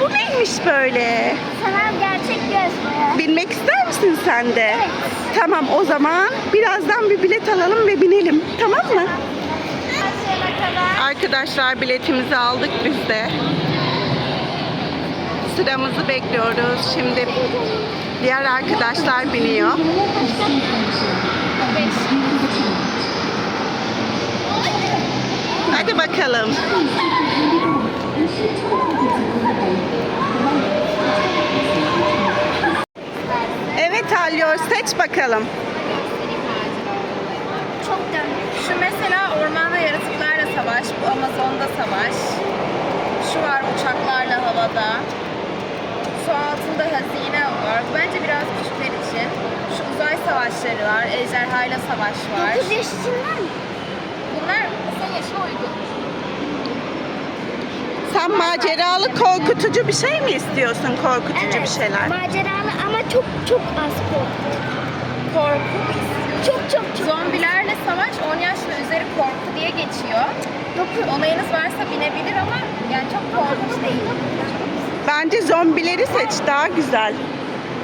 bu neymiş böyle? Sanal gerçek göz. Binmek ister misin sen de? Evet. Tamam o zaman birazdan bir bilet alalım ve binelim. Tamam mı? Arkadaşlar biletimizi aldık biz de. Sıramızı bekliyoruz. Şimdi diğer arkadaşlar biniyor. Hadi bakalım. Evet Alyor seç bakalım. Çok döndü. Şu mesela ormanda yaratıklarla savaş, bu Amazon'da savaş. Şu var uçaklarla havada. Su altında hazine var. Bence biraz küçükler için. Şu uzay savaşları var. Ejderhayla savaş var. 9 yaş içinler mi? Bunlar senin yaşına uygun. Sen maceralı korkutucu bir şey mi istiyorsun? Korkutucu bir şeyler. Maceralı ama çok çok az korku. Korku. Çok çok çok. Zombilerle savaş 10 yaş ve üzeri korku diye geçiyor. Dokuz. Onayınız varsa binebilir ama yani çok korkunç değil. Bence zombileri seç daha güzel.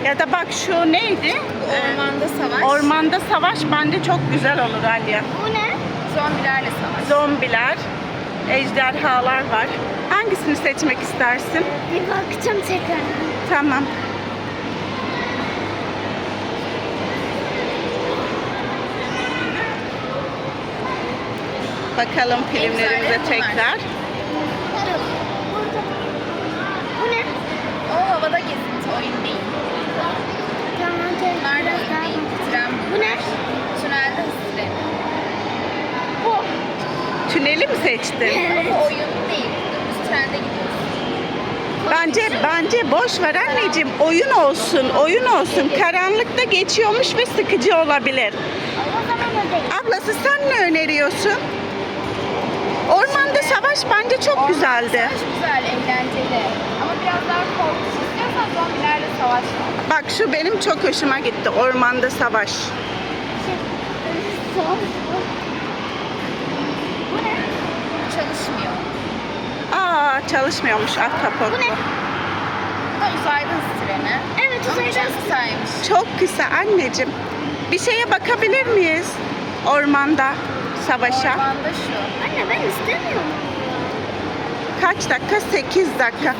Ya da bak şu neydi? Bu Ormanda savaş. Ormanda savaş bence çok güzel olur Aliye. Bu ne? Zombilerle savaş. Zombiler, ejderhalar var. Hangisini seçmek istersin? Bir bakacağım tekrar. Tamam. Bakalım filmlerimize tekrar. Bu ne? O havada gezinti oyun değil. Tamam tekrar. Bunlar da oyun değil. Tren Bu ne? Tünelde hız treni. Bu. Tüneli mi seçtin? Evet. Bu oyun değil. Dümdüz trende gidiyoruz. Bence bence boş ver anneciğim. Oyun olsun, oyun olsun. Karanlıkta geçiyormuş ve sıkıcı olabilir. O zaman. Ablası sen ne öneriyorsun? Ormanda savaş bence çok güzeldi. Savaş güzel, eğlenceli. Ama biraz daha korkunç istiyorsan zombilerle savaş var. Bak şu benim çok hoşuma gitti. Ormanda savaş. Şey, son. Bu ne? Çalışmıyor. Aa çalışmıyormuş ahtapot Bu ne? bu. Bu da uzayda hız treni. Evet biraz kısaymış. Çok kısa anneciğim. Bir şeye bakabilir miyiz? Ormanda savaşa. Ormanda şu. Anne ben istemiyorum. Kaç dakika? 8 dakika.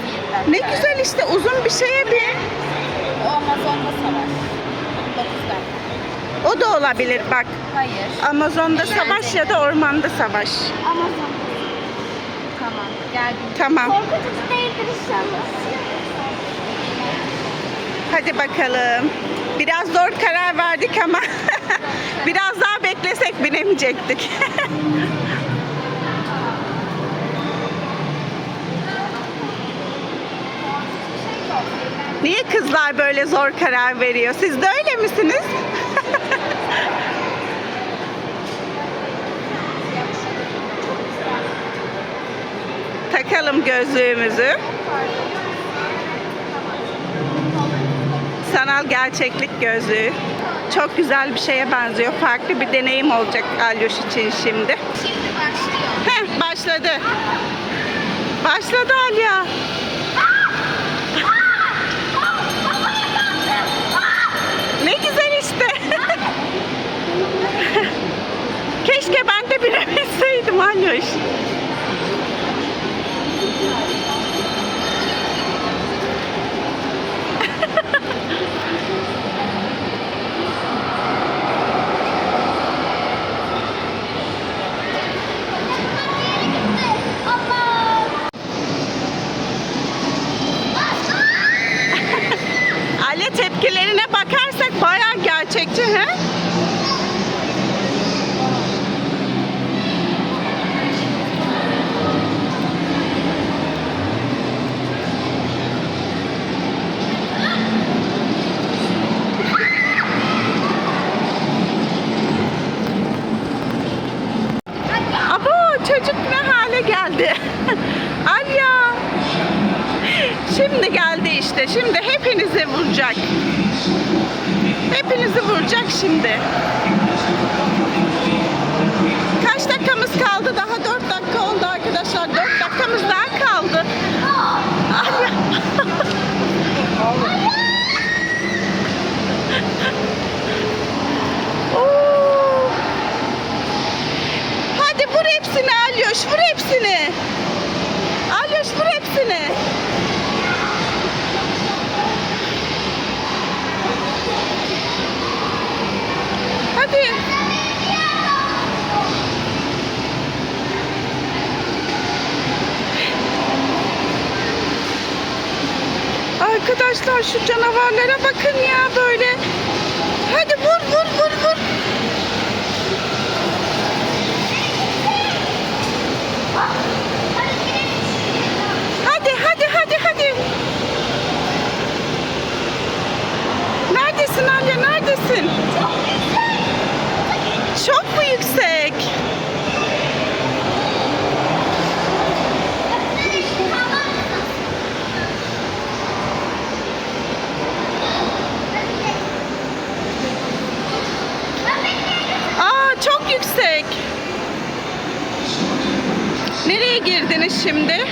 Ne güzel işte uzun bir şeye bir. O Amazon'da savaş. 9 dakika. O da olabilir bak. Hayır. Amazon'da savaş ya da ormanda savaş. Amazon. Geldim. Tamam. Korkutucu değildir inşallah. Hadi bakalım. Biraz zor karar verdik ama biraz daha beklesek binemeyecektik. Niye kızlar böyle zor karar veriyor? Siz de öyle misiniz? Takalım gözlüğümüzü. Sanal gerçeklik gözlüğü. Çok güzel bir şeye benziyor. Farklı bir deneyim olacak Alyoş için şimdi. Şimdi başlıyor. Heh, başladı. Başladı Alya. ne güzel işte. Keşke ben de bilebilseydim Alyoş. Tepkilerine bakarsak bayağı gerçekçi he? Hepinize şimdi hepinize vuracak. Hepinizi vuracak şimdi. Kaç dakikamız kaldı? Daha 4 dakika oldu arkadaşlar. 4 dakikamız daha kaldı. Hadi vur hepsini Alyoş. Vur hepsini. Alyoş vur hepsini. Hadi. Arkadaşlar şu canavarlara bakın ya böyle. Hadi vur vur vur vur. Hadi hadi. Neredesin Alya neredesin? Çok mu yüksek? Aa çok yüksek. Nereye girdiniz şimdi?